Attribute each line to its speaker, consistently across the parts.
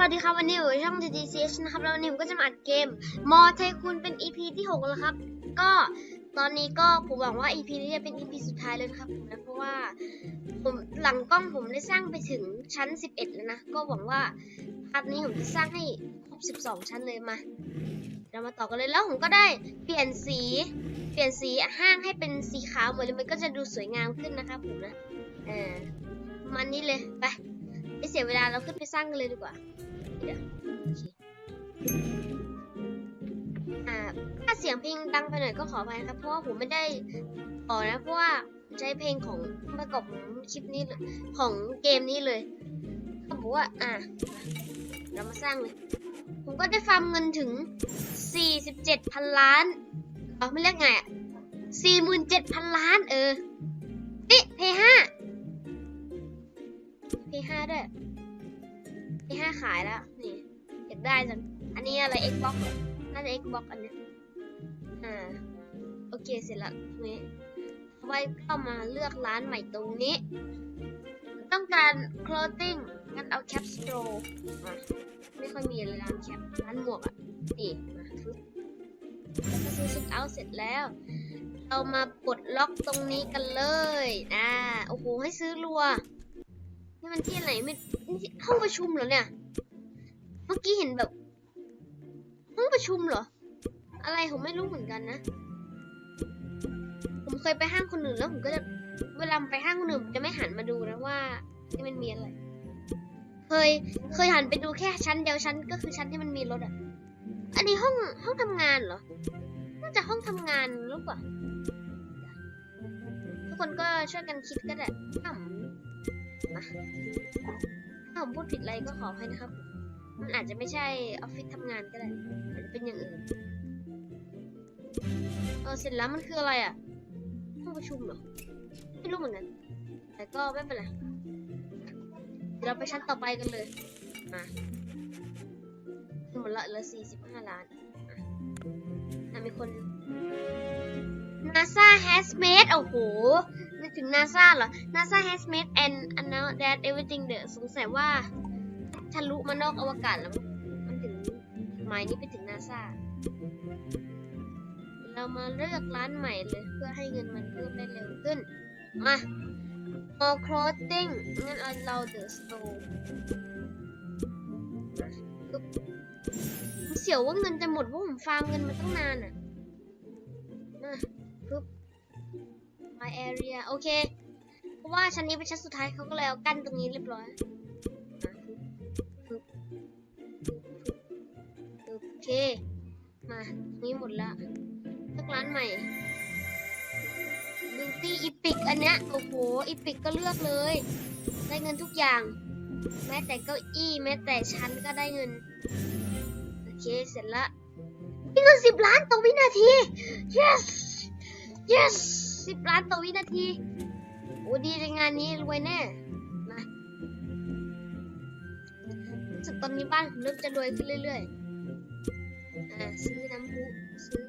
Speaker 1: สวัสดีครับวันนี้อยู่ช่อง TTCH นะครับแล้ววันนี้ผมก็จะมาอัดเกมมอเทคุณเป็น EP ที่ 6 แล้วครับ ก็ตอนนี้ก็ผมหวังว่า EP นี้จะเป็น EP สุดท้ายเลยนะครับผมนะเพราะว่าผมหลังกล้องผมได้สร้างไปถึงชั้น 11 แล้วนะก็หวังว่าภาพนี้ผมจะสร้างให้ครบ 12 ชั้นเลยมา เรามาต่อกันเลยแล้วผมก็ได้เปลี่ยนสี เปลี่ยนสีห้างให้เป็นสีขาวหมดเลยมันก็จะดูสวยงามขึ้นนะครับผมนะเออมันนี้เลยไป เสียเวลาเราขึ้นไปสร้างกันเลยดีกว่า เดี๋ยวโอเคอ่าถ้าเสียงเพลงดังไปหน่อยก็ขออภัยนะครับ เพราะว่าผมไม่ได้ต่อนะเพราะว่าใช้เพลงของประกอบของคลิปนี้ของเกมนี้เลยก็บอกว่าอะเรามาสร้างเลย ผมก็ได้ฟาร์มเงินถึง 47พันล้านเออไม่เรียกไงอะ47พันล้านเออนี่เพย์ห้า P5 ด้วย P5 ขายแล้วนี่อยากได้จังอันนี้อะไร Xbox เหรอน่าจะ Xbox อันนี้อ่าโอเคเสร็จแล้วนี่ไว้ก็มาเลือกร้านใหม่ตรงนี้ ต้องการ clothing งั้นเอา cap store มาไม่ค่อยมีเลยร้าน cap ร้านหมวกอะนี่มาฟึ๊บแล้วก็ซื้อช็คเอาเสร็จแล้ว เรามาปลดล็อกตรงนี้กันเลยอ่าโอ้โหให้ซื้อรัว นี่มันที่ไหนไม่นี่ห้องประชุมเหรอเนี่ย เมื่อกี้เห็นแบบห้องประชุมเหรอ อะไรผมไม่รู้เหมือนกันนะ ผมเคยไปห้างคนอื่นแล้วผมก็จะเวลาไปห้างคนอื่นผมจะไม่หันมาดูนะว่าที่มันมีอะไร เคยเคยหันไปดูแค่ชั้นเดียวชั้นก็คือชั้นที่มันมีรถอะ อันนี้ห้องห้องทำงานเหรอ น่าจะห้องทำงานหรือเปล่า ทุกคนก็ช่วยกันคิดก็ได้ ถ้าผมมาถ้าผมพูดผิดอะไรก็ขออภัยนะครับ มันอาจจะไม่ใช่ออฟฟิศทำงานก็ได้อาจจะเป็นอย่างอื่นเออเสร็จแล้วมันคืออะไรอะห้องประชุมเหรอไม่รู้เหมือนกัน แต่ก็ไม่เป็นไรเดี๋ยวเราไปชั้นต่อไปกันเลยมาหมดละเหลือสี่สิบห้าล้านอะอะมีคน NASA has made โอ้โห นึกถึง NASA เหรอ NASA has made an announced that everything the สงสัยว่าทะลุมานอกอวกาศแล้ว มันถึงหมายนี้ไปถึง NASA เรามาเลือกร้านใหม่เลยเพื่อให้เงินมันเพิ่มได้เร็วขึ้น มา more clothing งั้นเอาเรา the store เสียวว่าเงินจะหมดเพราะผมฟาร์มเงินมาตั้งนานอะมาปึ๊บ my area โอเค เพราะว่าชั้นนี้เป็นชั้นสุดท้ายเขาก็เลยเอากั้นตรงนี้เรียบร้อยโอเค มาตรงนี้หมดละเลือกร้านใหม่ Beauty Epic อันเนี้ย โอ้โห Epic ก็เลือกเลย ได้เงินทุกอย่าง แม้แต่เก้าอี้แม้แต่ชั้นก็ได้เงิน โอเค เสร็จละนี่เงินสิบล้านต่อวินาที yes yes สิบล้านต่อวินาทีโอ้ดีในงานนี้รวยแน่มารู้สึกตอนนี้บ้านผมเริ่มจะรวยขึ้นเรื่อยๆ อ่าซื้อน้ำพุซื้อ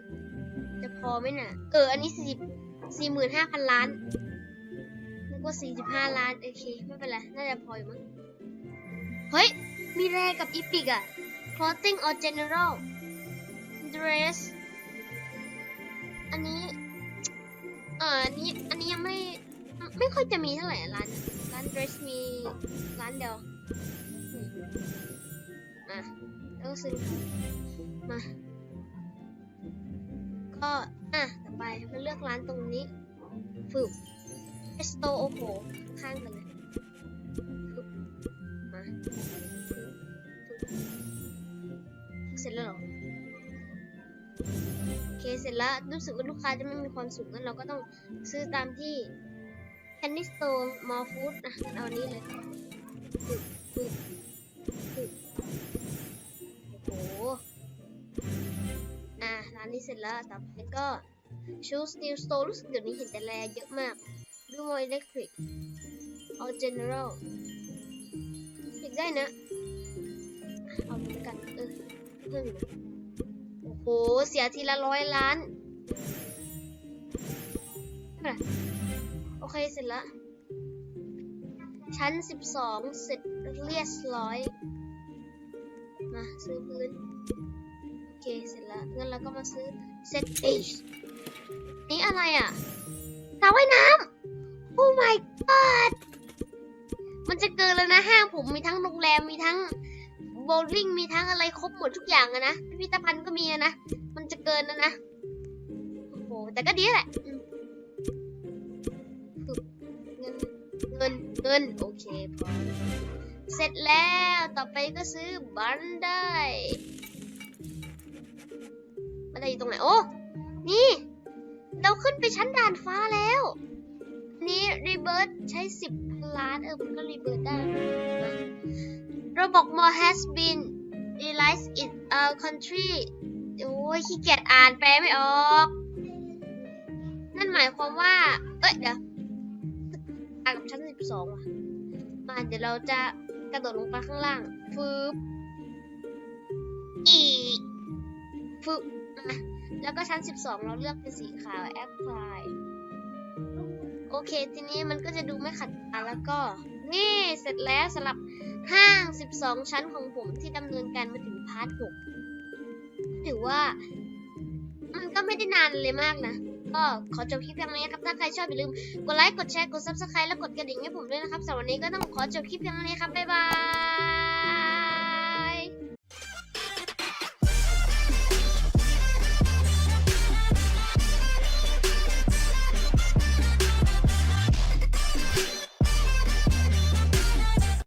Speaker 1: จะพอไหมน่ะ เออ อันนี้สี่สี่หมื่นห้าพันล้านนึกว่าสี่สิบห้าล้าน โอเค ไม่เป็นไร น่าจะพออยู่มั้ง เฮ้ย มีแรกับอีพิกอะ clothing or general dress อันนี้ เอออันนี้อันนี้ยังไม่ไม่ค่อยจะมีเท่าไหร่ร้านร้าน dress มีร้านเดียวอืมอะแล้วก็ซื้อมาก็อะต่อไปมาเลือกร้านตรงนี้ฝึกเอสโตโอโหข้างกันเลยมา เคเสร็จแล้วรู้สึกว่าลูกค้าจะไม่มีความสุขงั้นเราก็ต้องซื้อตามที่ Candy Store Mall Food นะเอาอันนี้เลยโอ้โหอะร้านนี้เสร็จแล้วต่อไปก็ Choose New Store รู้สึกเดี๋ยวนี้เห็นแต่แลเยอะมากดู More Electric All General อยากได้นะ เอาเหมือนกัน เออเพิ่งนะ โห เสียทีละร้อยล้าน โอเค เสร็จแล้วชั้น 12 เสร็จเรียบร้อย มาซื้อพื้น โอเค เสร็จแล้วงั้นเราก็มาซื้อเซตเอชนี่อะไรอะสระว่ายน้ำโอ้ my god มันจะเกินแล้วนะห้างผมมีทั้งโรงแรมมีทั้ง โบว์ลิ่งมีทั้งอะไรครบหมดทุกอย่างอะนะ พิพิธภัณฑ์ก็มีอะนะ มันจะเกินแล้วนะ โอ้โห แต่ก็ดีแหละเงิน เงิน เงิน โอเคพอเสร็จแล้ว ต่อไปก็ซื้อบันไดบันไดอยู่ตรงไหน โอ้ นี่ เราขึ้นไปชั้นด่านฟ้าแล้ว นี่รีเบิร์ตใช้สิบล้าน เออ มันก็รีเบิร์ตได้ นะเราบ more has been realized in our country โอ้ยขี้เกียจอ่านแปลไม่ออก นั่นหมายความว่า เอ้ยเดี๋ยวอ่านกับชั้นสิบสองว่ะ มาเดี๋ยวเราจะกระโดดลงไปข้างล่างฟืบอีกฟืบมาแล้วก็ชั้น 12 เราเลือกเป็นสีขาว apply โอเค ทีนี้มันก็จะดูไม่ขัดตาแล้วก็ นี่เสร็จแล้วสำหรับ ห้าง 12 ชั้นของผมที่ดำเนินการมาถึงพาร์ท6ถือว่า มันก็ไม่ได้นานเลยมากนะ ก็ขอจบคลิปเพียงนี้ครับ ถ้าใครชอบอย่าลืม กดไลค์ กดแชร์ กด subscribe และกดกระดิ่งให้ผมด้วยนะครับสำหรับวันนี้ก็ต้องขอจบคลิปเพียงนี้ครับ บ๊ายบาย